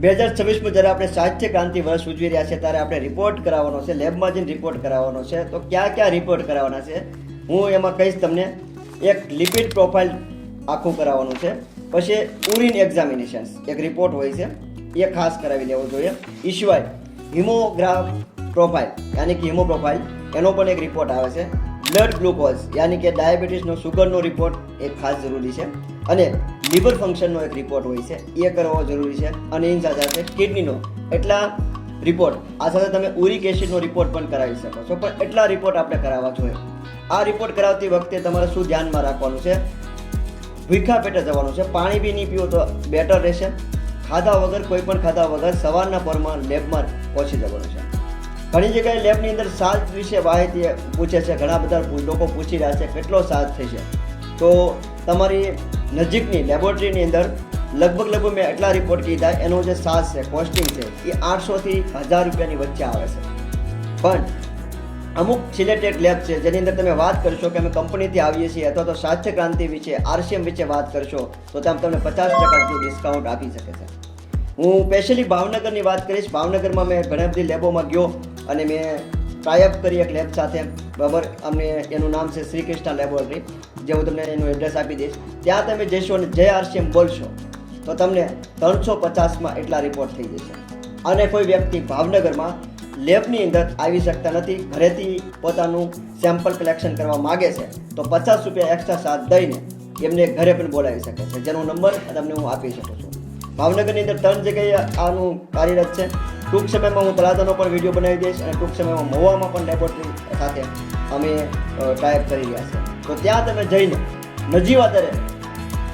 બે હજાર છવ્વીસમાં જ્યારે આપણે સાહિત્ય ક્રાંતિ વર્ષ ઉજવી રહ્યા છે ત્યારે આપણે રિપોર્ટ કરાવવાનો છે લેબમાં જઈને રિપોર્ટ કરાવવાનો છે. તો ક્યાં ક્યાં રિપોર્ટ કરાવવાના છે? હું એમાં કહીશ તમને, એક લિપિડ પ્રોફાઇલ આખું કરાવવાનું છે. પછી ઉરિન એક્ઝામિનેશન્સ એક રિપોર્ટ હોય છે, એ ખાસ કરાવી લેવો જોઈએ. એ સિવાય હિમોગ્રાફ પ્રોફાઇલ યાની કે હિમો પ્રોફાઇલ એનો પણ એક રિપોર્ટ આવે છે. બ્લડ ગ્લુકોઝ યાની કે ડાયાબિટીસનો સુગરનો રિપોર્ટ એ ખાસ જરૂરી છે. અને લીવર ફંક્શનનો એક રિપોર્ટ હોય છે, એ કરવો જરૂરી છે. અને એની સાથે સાથે કિડનીનો એટલા રિપોર્ટ આ સાથે તમે ઉરિક એસિડનો રિપોર્ટ પણ કરાવી શકો છો. પણ એટલા રિપોર્ટ આપણે કરાવવા જોઈએ. આ રિપોર્ટ કરાવતી વખતે તમારે શું ધ્યાનમાં રાખવાનું છે? ભૂખા પેટે જવાનું છે. પાણી બી નહીં પીવો તો બેટર રહેશે. ખાધા વગર, કોઈ પણ ખાધા વગર સવારના પરમાં લેબમાં પહોંચી જવાનું છે. ઘણી જગ્યાએ લેબની અંદર સાજ વિશે માહિતી પૂછે છે. ઘણા બધા લોકો પૂછી રહ્યા છે કેટલો સાજ થશે તો તમારી નજીકની લેબોરેટરીની અંદર લગભગ લગભગ મેં એટલા રિપોર્ટ કીધા, એનો જે સાજ છે કોસ્ટિંગ છે, એ આઠસોથી હજાર રૂપિયાની વચ્ચે આવે છે. પણ અમુક સિલેક્ટેડ લેબ છે, જેની અંદર તમે વાત કરશો કે અમે કંપનીથી આવીએ છીએ અથવા તો સ્વાસ્થ્ય ક્રાંતિ વિશે, આરસીએમ વિશે વાત કરશો, તો તમે તમને પચાસ ટકા જેટલું ડિસ્કાઉન્ટ આપી શકે છે. હું સ્પેશિયલી ભાવનગરની વાત કરીશ. ભાવનગરમાં મેં ઘણી બધી લેબોમાં ગયો. અને મેં ટ્રાયઅપ કરી એક લેબ સાથે. બરાબર અમને એનું નામ છે શ્રી કૃષ્ણ લેબોરેટરી જે હું તમને એનું એડ્રેસ આપી દઈશ. ત્યાં તમે જશો અને જય આરસીએમ બોલશો, તો તમને ત્રણસો પચાસમાં એટલા રિપોર્ટ થઈ જશે. અને કોઈ વ્યક્તિ ભાવનગરમાં લેબની અંદર આવી શકતા નથી, ઘરેથી પોતાનું સેમ્પલ કલેક્શન કરવા માગે છે, તો પચાસ રૂપિયા એક્સ્ટ્રા ચાર્જ દઈને એમને ઘરે પણ બોલાવી શકે છે. જેનો નંબર તમને હું આપી શકું છું. ભાવનગરની અંદર ત્રણ જગ્યાએ આનું કાર્યરત છે. ટૂંક સમયમાં હું તળાજાનો પણ વીડિયો બનાવી દઈશ અને ટૂંક સમયમાં મહુવામાં પણ લેબોરેટરી સાથે અમે ટાઈપ કરી રહ્યા છે તો ત્યાં તમે જઈને નજીવા દરે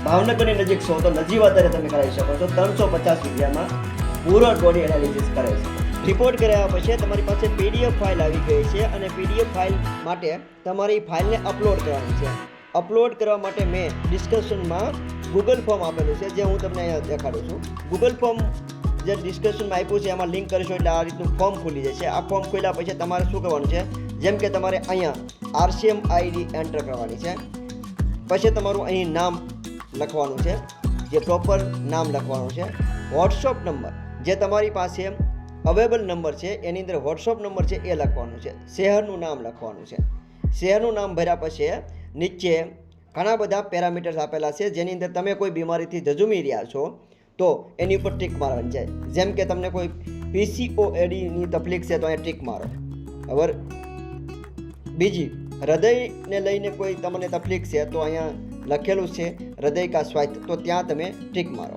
ભાવનગરની નજીક છો તો નજીવા દરે તમે કરાવી શકો છો. ત્રણસો પચાસ રૂપિયામાં પૂરો બોડી એનાલિસિસ કરે છે રિપોર્ટ કર્યા પછી તમારી પાસે પીડીએફ ફાઇલ આવી ગઈ છે અને પીડીએફ ફાઇલ માટે તમારી ફાઇલને અપલોડ કરવાની છે. અપલોડ કરવા માટે મેં ડિસ્કશનમાં ગૂગલ ફોર્મ આપેલું છે, જે હું તમને અહીંયા દેખાડું છું. ગૂગલ ફોર્મ જે ડિસ્કશનમાં આપ્યું છે, એમાં લિંક કરીશું એટલે આ રીતનું ફોર્મ ખુલી જશે આ ફોર્મ ખોલ્યા પછી તમારે શું કરવાનું છે? જેમ કે તમારે અહીંયા આરસીએમ આઈડી એન્ટર કરવાની છે. પછી તમારું અહીં નામ લખવાનું છે, જે પ્રોપર નામ લખવાનું છે. વોટ્સઅપ નંબર જે તમારી પાસે અવેલેબલ નંબર છે, એની અંદર વોટ્સઅપ નંબર છે, એ લખવાનું છે. શહેરનું નામ લખવાનું છે. શહેરનું નામ ભર્યા પછી નીચે ઘણા બધા પેરામીટર્સ આપેલા છે, જેની અંદર તમે કોઈ બીમારીથી જજુમી રહ્યા છો તો એની ઉપર ટ્રીક મારવાની છે. જેમ કે તમને કોઈ પીસીઓએડીની તકલીફ છે તો અહીંયા ટ્રીક મારો. બરાબર બીજી, હૃદયને લઈને કોઈ તમને તકલીફ છે તો અહીંયા લખેલું છે હૃદય કા સ્વાસ્થ્ય, તો ત્યાં તમે ટ્રીક મારો.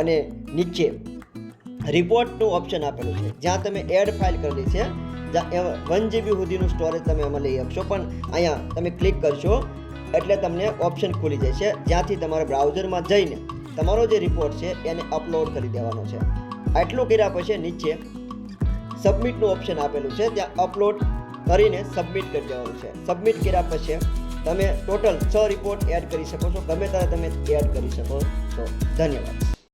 અને નીચે, રિપોર્ટનું ઓપ્શન આપેલું છે. જ્યાં તમે એડ ફાઇલ કરેલી છે વન જીબી સુધીનું સ્ટોરેજ તમે એમાં લઈ આપશો. પણ અહીંયા તમે ક્લિક કરશો એટલે તમને ઓપ્શન ખુલી જશે. જ્યાંથી તમારા બ્રાઉઝરમાં જઈને તમારો જે રિપોર્ટ છે, એને અપલોડ કરી દેવાનો છે. આટલું કર્યા પછી નીચે સબમિટનું ઓપ્શન આપેલું છે, ત્યાં અપલોડ કરીને સબમિટ કરી દેવાનું છે. સબમિટ કર્યા પછી તમે ટોટલ છ રિપોર્ટ એડ કરી શકો છો. ગમે ત્યારે તમે એડ કરી શકો છો. ધન્યવાદ.